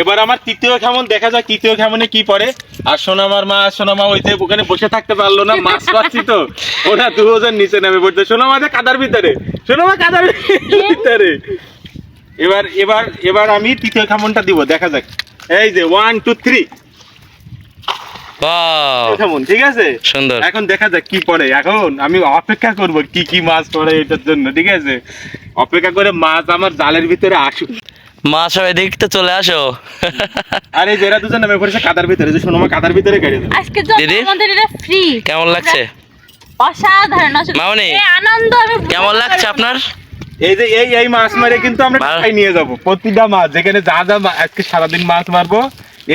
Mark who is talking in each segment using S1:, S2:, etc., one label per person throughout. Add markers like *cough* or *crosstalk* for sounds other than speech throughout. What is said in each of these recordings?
S1: এবার আমার তৃতীয় কেমন দেখা যাক তৃতীয় কেমনে কি পড়ে। আর সোনামার মা সোনামা ওইতে ওখানে বসে থাকতে পারল না মাছ পাচ্ছি তো। ওরা দুজন নিচে নেমে পড়তে সোনামা যে কাদার ভিতরে সোনামা কাদার ভিতরে। এবার এবার এবার আমি তৃতীয় খামনটা দিব দেখা যাক। এই যে ওয়ান টু থ্রি ঠিক আছে?
S2: সুন্দর।
S1: এখন দেখা যাক কি পড়ে। এখন আমি অপেক্ষা করব কি কি মাছ পড়ে এটার জন্য ঠিক আছে? অপেক্ষা করে মাছ আমার জালের ভিতরে আসুক।
S2: মা সব এদিক তো চলে আসো।
S1: আর যেরা দুজন নেমে পড়েছে কাদার ভিতরে যে সোনামা কাদার ভিতরে গাড়ি
S3: আজকে তো
S2: দিদি?
S3: আমাদের এটা ফ্রি
S2: কেমন লাগছে?
S3: অসাধারণ আসলে
S2: মামনি?
S3: এই আনন্দ আমি
S2: কেমন লাগছে আপনার?
S1: এই যে এই এই মাছ মারে কিন্তু আমরা। ঢাকায় নিয়ে যাব। প্রতিটা মাছ যেখানে যা যা মা- আজকে সারাদিন মাছ মারবো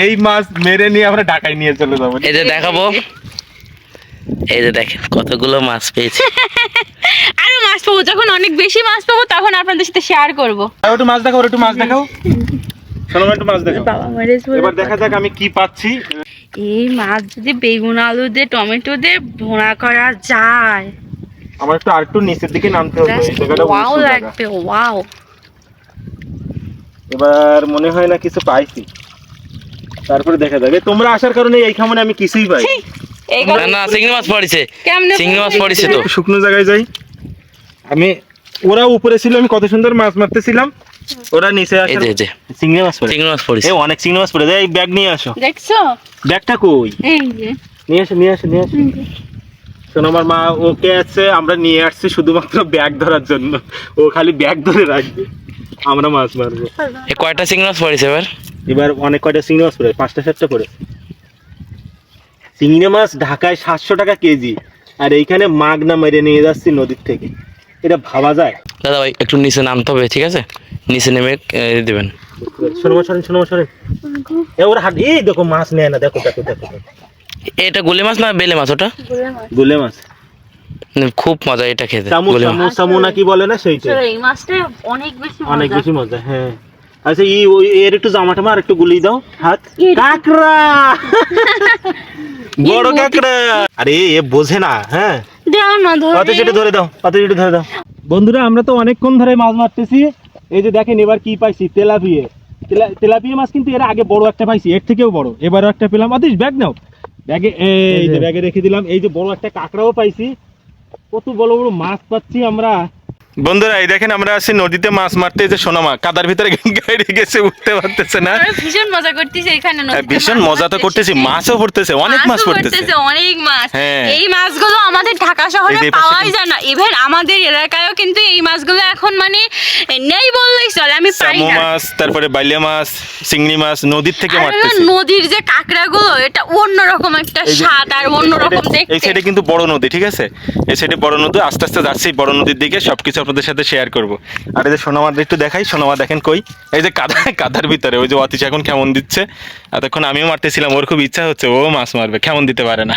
S1: এই মাছ মেরে নিয়ে আমরা ঢাকায় নিয়ে চলে যাব।
S2: এই যে দেখাবো। এই যে দেখেন কতগুলো মাছ পেয়েছি। *laughs*
S3: আরও মাছ পাবো। যখন অনেক বেশি মাছ পাবো তখন আপনাদের সাথে শেয়ার করব।
S1: আর একটু মাছ দেখাও আর একটু মাছ দেখাও। সোনামা একটু মাছ দেখাও।
S3: বাবা মারেজ
S1: এবার দেখা যাক আমি কি পাচ্ছি।
S3: এই মাছ যদি বেগুন আলু দিয়ে টমেটো দিয়ে ভোনা করা যায়।
S1: আমার একটু আর একটু নিচের দিকে নামতে হবে। জায়গাটা
S3: ওয়াও লাগবে ওয়াও
S1: এবার মনে হয় না কিছু পাইছি। তারপরে দেখা যাবে তোমরা আসার কারণে এই খামনে আমি কিছুই পাই
S2: না না চিংড়ি মাছ পড়েছে।
S3: কেমনে
S2: চিংড়ি মাছ পড়েছে? তো।
S1: শুকনো জায়গায় যাই। আমি ওরা উপরে ছিল আমি কত সুন্দর মাছ মারতেছিলাম। ওরা নিচে
S2: এই যে এই যে।
S1: চিংড়ি মাছ পড়ে
S2: চিংড়ি মাছ পড়েছে।
S1: এ অনেক চিংড়ি মাছ পড়ে এই ব্যাগ নিয়ে আসো।
S3: দেখছ?
S1: ব্যাগটা কই?
S3: এই যে।
S1: নিয়ে আসো নিয়ে আসো নিয়ে আসো। শোনো আমার মা ওকে আছে আমরা নিয়ে আসছি শুধুমাত্র ব্যাগ ধরার জন্য। ও খালি ব্যাগ ধরে রাখবে। আমরা মাছ মারবো।
S2: এ কয়টা চিংড়ি মাছ পড়েছে এবার?
S1: এবার অনেক কয়টা চিংড়ি মাছ পড়ে পাঁচটা সাতটা পড়ে চিংড়ি মাছ ঢাকায় সাতশো টাকা কেজি। আর এইখানে মাগনা মেরে নিয়ে যাচ্ছি নদীর থেকে। এটা ভাবা যায়?
S2: দাদা ভাই একটু নিচে নামতে হবে ঠিক আছে? নিচে নেমে দেবেন।
S1: শোনো সরেন শোনো সরেন। এ ওরা হাট এই দেখো মাছ নেয় না দেখো দেখো দেখো। দেখো।
S2: এটা গুলি মাছ না বেলে মাছ ওটা?
S1: গুলে মাছ।
S2: খুব মজা এটা খেতে
S1: নাকি বলে না সেইটা
S3: এই মাছটা অনেক বেশি
S1: অনেক
S3: মজা।
S1: বেশি মজা হ্যাঁ। আচ্ছা ই এর একটু জামা টামা আর একটু গুলি দাও হাত। কাকড়া! *laughs* বড় কাকড়া! আরে এ বোঝে না হ্যাঁ।
S3: দাও না ধরে
S1: অত সেটা ধরে দাও অত সেটা ধরে দাও। বন্ধুরা আমরা তো অনেকক্ষণ ধরে মাছ মারতেছি। এই যে দেখেন এবার কি পাইছি? তেলাপিয়ে। তেলা- তেলাপিয়া মাছ কিন্তু এর আগে বড় একটা পাইছি এর থেকেও বড়। এবারও একটা পেলাম। অতিশ ব্যাগ নাও। ব্যাগে এই যে। ব্যাগে রেখে দিলাম। এই যে বড় একটা কাঁকড়াও পাইছি। কত বড় বড় মাছ পাচ্ছি আমরা। বন্ধুরা এই দেখেন আমরা আছি নদীতে মাছ মারতে যে সোনামা কাদার ভিতরে গাড়ি গেছে উঠতে পারতেছে না।
S3: ভীষণ মজা করতেছি এখানে নদীতে
S1: হ্যাঁ, ভীষণ মজা তো করতেছি মাছও পড়তেছে অনেক মাছ পড়তেছে।
S3: অনেক মাছ।
S1: হ্যাঁ।
S3: এই মাছগুলো আমাদের ঢাকা শহরে
S1: এই এই
S3: পাওয়াই যায় না। ইভেন আমাদের এলাকায়ও কিন্তু এই মাছগুলো এখন মানে নেই বললেই চলে আমি পাই না।
S1: মাছ তারপরে বাইলিয়া মাছ চিংড়ি মাছ নদীর থেকে মারতেছি।
S3: নদীর যে কাঁকড়াগুলো এটা অন্যরকম একটা
S1: এই
S3: স্বাদ আর অন্যরকম
S1: এই
S3: দেখতে।
S1: সাইডে কিন্তু বড় নদী ঠিক আছে? এই সাইডে বড় নদী আস্তে আস্তে যাচ্ছি বড় নদীর দিকে সবকিছু আপনাদের সাথে শেয়ার করব। আর এই যে সোনামার একটু দেখাই, সোনামা দেখেন কই? এই যে কাদা, কাদার ভিতরে, ওই যে অতিশ এখন কেমন দিচ্ছে? এতক্ষণ আমিও মারতেছিলাম, ওর খুব ইচ্ছা হচ্ছে, ও মাছ মারবে, কেমন দিতে পারে না?